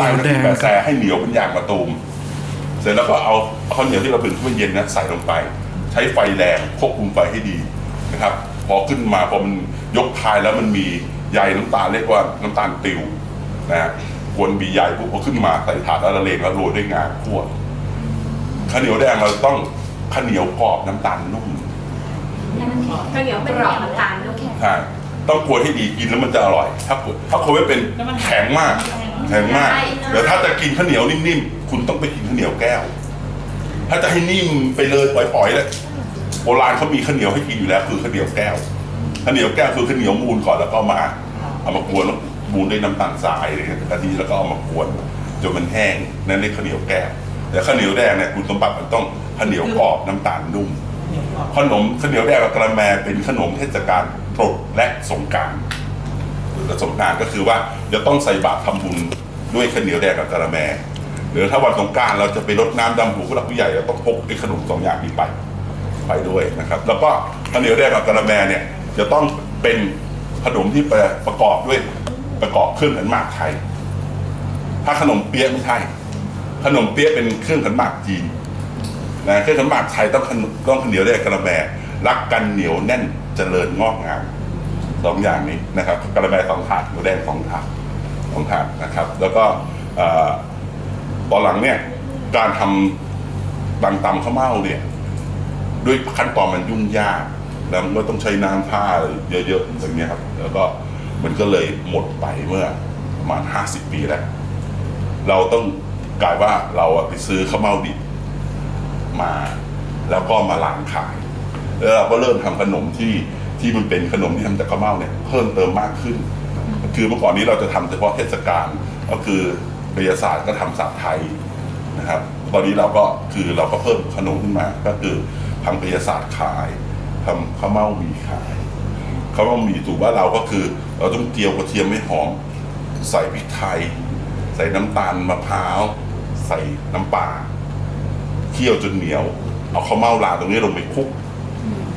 ตายมันคือแบบแซให้เหนียวเป็นอย่างมะตูม เสร็จแล้วก็เอาข้าวเหนียวที่เราผึ่งขึ้นมาเย็นนะใส่ลงไป ใช้ไฟแรงควบคุมไฟให้ดีนะครับ พอขึ้นมาพอมันยกพายแล้วมันมีใยน้ำตาลเรียกว่าน้ำตาลติวนะฮะกวนมีใยปุ๊บพอขึ้นมาใส่ถาดแล้วละเลงแล้วโรยด้วยงาคั่วข้าวเหนียวแดงเราต้องข้าวเหนียวกรอบน้ำตาลนุ่มข้าวเหนียวเป็นกรอบน้ำตาลลูกใช่ต้องกวนให้ดีกินแล้วมันจะอร่อย ถ้ากวนถ้าคนไม่เป็นแข็งมาก แข็งมาก เดี๋ยวถ้าจะกินข้าวเหนียวนิ่มๆ คุณต้องไปกินข้าวเหนียวแก้ว ถ้าจะให้นิ่มไปเลยปล่อยๆเลยโบราณเขามีข้าวเหนียวให้กินอยู่แล้ว คือข้าวเหนียวแก้วข้าวเหนียวแก้วคือข้าวเหนียวมูลก่อนแล้วก็เอามา เอามากวนแล้วมูลด้วยน้ำตาลทรายอะไรเงี้ยกะทิแล้วก็เอามากวนจนมันแห้งนั่นเรียกข้าวเหนียวแก้วแต่ข้าวเหนียวแดงเนี่ยคุณสมบัติมันต้องข้าวเหนียวกรอบน้ำตาลนุ่มขนมข้าวเหนียวแดงกับกระแมเป็นขนมเทศกาลตรุษและสงกราร และสงกรารก็คือว่าจะต้องใส่บาตรทำบุญด้วยข้าวเหนียวแดงกับกระแมหรือถ้าวันสงกรารเราจะไปรดน้ำดำหัวผู้หลักผู้ใหญ่เราต้องพกไอ้ขนมสองอย่างนี้ไปไปด้วยนะครับ แล้วก็ข้าวเหนียวแดงกับกระแมเนี่ยจะต้องเป็นขนมที่ประกอบด้วยประกอบเครื่องขันหมากไทย ถ้าขนมเปี๊ยะไม่ใช่ขนมเปี๊ยะเป็นเครื่องขันหมากจีนนะเครื่องสำบากไทยต้องขนต้องข้าวเหนียวแดงกระแมรักกันเหนียวแน่นเจริญงอกงาม สองอย่างนี้นะครับกระแมสองถาดเหนียวแดงสองถาดสองถาดนะครับ แล้วก็อ่อตอนหลังเนี่ยการทำบางตำข้าวเม่าเนี่ยด้วยขั้นตอนมันยุ่งยาก แล้วมันก็ต้องใช้น้ำผ้าเยอะๆอย่างเงี้ยครับ แล้วก็มันก็เลยหมดไปเมื่อประมาณห้าสิบปีแล้ว เราต้องกลายว่าเราไปซื้อข้าวเม่าดิบมา แล้วก็มาล้างขาย แล้วเราก็เริ่มทำขนมที่ที่มันเป็นขนมที่ทำจากข้าวเม่าเนี่ยเพิ่มเติมมากขึ้น คือเมื่อก่อนนี้เราจะทำเฉพาะเทศกาลก็คือปริยศาสตร์ก็ทำศาสตร์ไทยนะครับ ตอนนี้เราก็คือเราก็เพิ่มขนมขึ้นมา ก็คือทำปริยศาสตร์ขายทำข้าวเม่าหมี่ขายข้าวเม่าหมี่ถูกว่าเราก็คือเราต้องเจียวกระเทียมให้หอมใส่พริกไทย ใส่น้ำตาลมะพร้าว ใส่น้ำปลาเคี่ยวจนเหนียว เอาข้าวเม่าลาตรงนี้ลงไปคลุก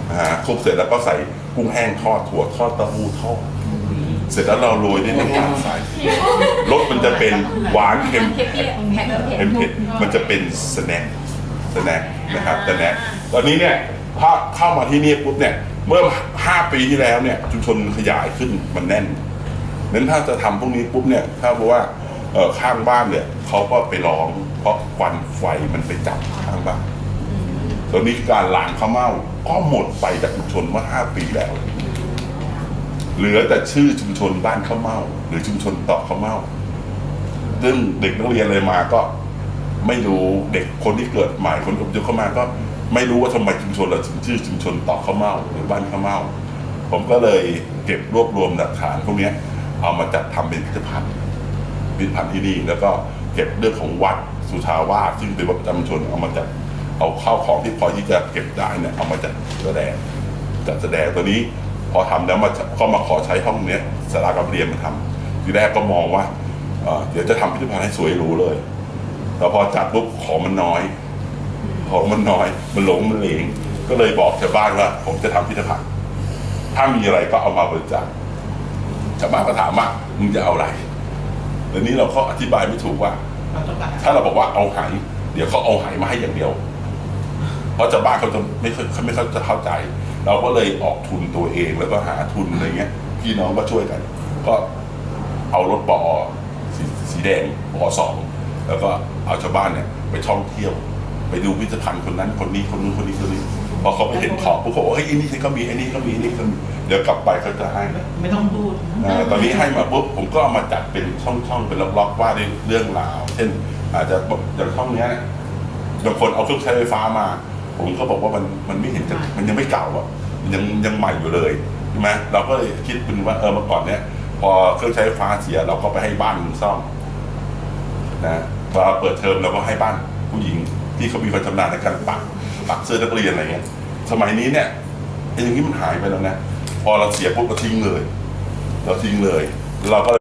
นะฮะคลุกเสร็จแล้วก็ใส่กุ้งแห้งทอดถั่วทอดเต้าหู้ทอดเสร็จแล้วเราโรยด้วยน้ำตาลทรายรสมันจะเป็นหวานเค็มเผ็ดๆแข็งเผ็ดเค็มเผ็ดมันจะเป็นสแน็คสแน็คนะครับสแน็คตอนนี้เนี่ยถ้าเข้ามาที่นี่ปุ๊บเนี่ยเมื่อ 5 ปีที่แล้วเนี่ยชุมชนขยายขึ้นมันแน่นนั้นถ้าจะทำพวกนี้ปุ๊บเนี่ยถ้าบอกว่าเอ่อข้างบ้านเนี่ยเขาก็ไปร้องเพราะควันไฟมันไปจับข้างบ้าน ตอนนี้การล้างข้าวเม่าก็หมดไปจากชุมชนเมื่อห้าปีแล้ว เหลือแต่ชื่อชุมชนบ้านข้าวเม่าหรือชุมชนตอกข้าวเม่าซึ่งเด็กนักเรียนเลยมาก็ไม่รู้เด็กคนที่เกิดใหม่คนอพยพเข้ามาก็ไม่รู้ว่าทำไมชุมชนเราถึงชื่อชุมชนตอกข้าวเม่าหรือบ้านข้าวเม่าผมก็เลยเก็บรวบรวมหลักฐานพวกนี้เอามาจัดทำเป็นพิพิธภัณฑ์พิพิธภัณฑ์ที่นี่แล้วก็เก็บเรื่องของวัดสุทาวาสซึ่งเป็นวัดประจำชนเอามาจัด เอาข้าวของที่พอที่จะเก็บได้เนี่ยเอามาจัดแสดงจัดแสดงตัวนี้ พอทำแล้วมาก็มาขอใช้ห้องเนี้ยสาราการเรียนมาทำทีแรกก็มองว่าเอ่อเดี๋ยวจะทำพิพิธภัณฑ์ให้สวยหรูเลยแต่พอจัดปุ๊บของมันน้อย ของมันน้อย มันหลงมันเหลงก็เลยบอกชาวบ้านว่า ผมจะทำพิพิธภัณฑ์ถ้ามีอะไรก็เอามาบริจาคชาวบ้านก็ถามว่ามึงจะเอาอะไรแล้วนี้เราก็อธิบายไม่ถูกว่า ถ้าเราบอกว่าเอาไหเดี๋ยวเขาเอาไหมาให้อย่างเดียว เพราะชาวบ้านเขาจะไม่ค่อยเขาไม่ค่อยจะเข้าใจ เราก็เลยออกทุนตัวเองแล้วก็หาทุนอะไรเงี้ยพี่น้องก็ช่วยกัน ก็เอารถปอสีสีแดงปอสองแล้วก็เอาชาวบ้านเนี่ยไปท่องเที่ยว ไปดูพิพิธภัณฑ์คนนั้นคนนี้คนนู้นคนนี้คนนี้พอเขาไปเห็นของพวกเขาบอกเฮ้ยไอ้นี่เขามีไอ้นี่เขามีไอ้นี่เขามีเดี๋ยวกลับไปเขาจะให้ไม่ต้องพูดอ่าตอนนี้ให้มาปุ๊บผมก็เอามาจัดเป็นช่องๆเป็นล็อกๆว่าในเรื่องราว เช่นอาจจะอย่างช่องเนี้ยบางคนเอาเครื่องใช้ไฟฟ้ามา ผมก็บอกว่ามันมันไม่เห็นจะมันยังไม่เก่าอะมันยังยังใหม่อยู่เลยใช่ไหมเราก็เลยคิดเป็นว่าเออเมื่อก่อนเนี้ยพอเครื่องใช้ไฟฟ้าเสียเราก็ไปให้บ้านมึงซ่อมนะพอเปิดเทอมเราก็ให้บ้านผู้หญิงที่เขามีความชำนาญในการปักปักเสื้อนักเรียนอะไรเงี้ยสมัยนี้เนี่ยไอ้อย่างนี้มันหายไปแล้วนะ พอเราเสียปุ๊บเราทิ้งเลย เราทิ้งเลย เราก็